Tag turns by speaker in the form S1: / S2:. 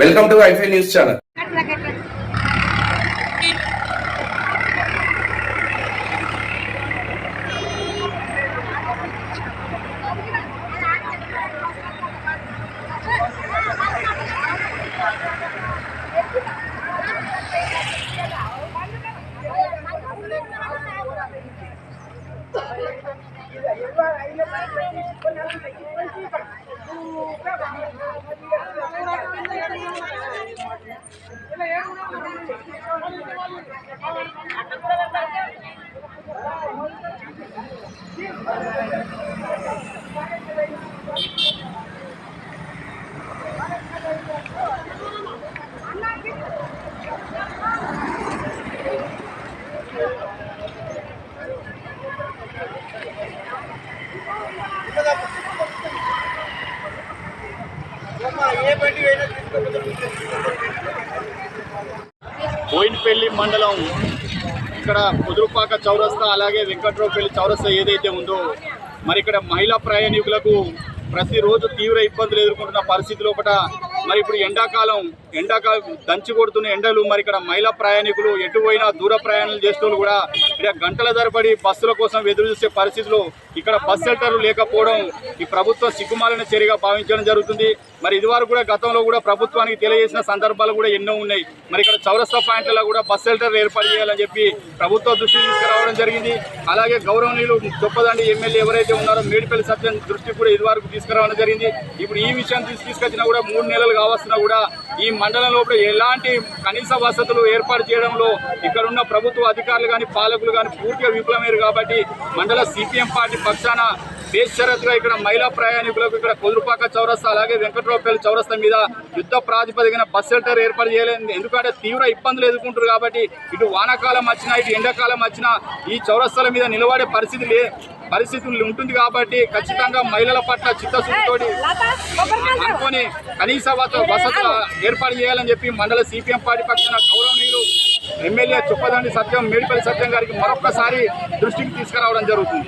S1: welcome to ifi news channel ఏ బండి అయినా తీసుకోవచ్చు
S2: బోయిన్పల్లి మండలం ఇక్కడ కుదురుపాక చౌరస్తా అలాగే వెంకట్రావుపల్లి చౌరస్తా ఏదైతే ఉందో మరి ఇక్కడ మహిళా ప్రయాణికులకు ప్రతిరోజు తీవ్ర ఇబ్బందులు ఎదుర్కొంటున్న పరిస్థితి లోపల మరి ఇప్పుడు ఎండాకాలం ఎండాకాలం దంచి కొడుతున్న ఎండలు మరి ఇక్కడ మహిళా ప్రయాణికులు ఎటు పోయినా దూర ప్రయాణాలు చేస్తూ కూడా ఇక్కడ గంటల ధరపడి బస్సుల కోసం ఎదురు చూసే పరిస్థితిలో ఇక్కడ బస్ సెల్టర్లు లేకపోవడం ఈ ప్రభుత్వం సిగ్గుమాలిన చర్యగా భావించడం జరుగుతుంది. మరి ఇదివరకు కూడా గతంలో కూడా ప్రభుత్వానికి తెలియజేసిన సందర్భాలు కూడా ఎన్నో ఉన్నాయి. మరి ఇక్కడ చౌరస్తా పాయింట్లలో కూడా బస్ సెల్టర్లు ఏర్పాటు చేయాలని చెప్పి ప్రభుత్వ దృష్టికి తీసుకురావడం జరిగింది. అలాగే గౌరవనీయులు చొప్పదండి ఎమ్మెల్యే ఎవరైతే ఉన్నారో మేడిపల్లి సత్యం దృష్టి కూడా ఇదివరకు తీసుకురావడం జరిగింది. ఇప్పుడు ఈ విషయాన్ని తీసుకొచ్చినా కూడా మూడు నెలలు కావస్తున్నా కూడా ఈ మండలం లోపల ఎలాంటి కనీస వసతులు ఏర్పాటు చేయడంలో ఇక్కడ ఉన్న ప్రభుత్వ అధికారులు కానీ పాలకులు కానీ పూర్తిగా విఫలమయ్యారు కాబట్టి మండల సిపిఎం పార్టీ పక్షాన బేషరత్గా ఇక్కడ మహిళా ప్రయాణికులకు ఇక్కడ కొదురుపాక చౌరస్తా అలాగే వెంకట్రావుపల్లి చౌరస్తా మీద యుద్ధ ప్రాతిపదికన బస్ షెల్టర్ ఏర్పాటు చేయలేదు ఎందుకంటే తీవ్ర ఇబ్బందులు ఎదుర్కొంటారు కాబట్టి ఇటు వానాకాలం వచ్చినా ఇటు ఎండాకాలం వచ్చినా ఈ చౌరస్తాల మీద నిలబడే పరిస్థితి లే పరిస్థితులు ఉంటుంది కాబట్టి ఖచ్చితంగా మహిళల పట్ల చిత్తశుద్ధితోటి అనుకొని కనీస వస- వసతులు ఏర్పాటు చేయాలని చెప్పి మండల సిపిఎం పార్టీ పక్షాన గౌరవనీయులు ఎమ్మెల్యే చుప్పదండి సత్యం మేడిపల్లి సత్యం గారికి మరొక్కసారి దృష్టికి తీసుకురావడం జరుగుతుంది.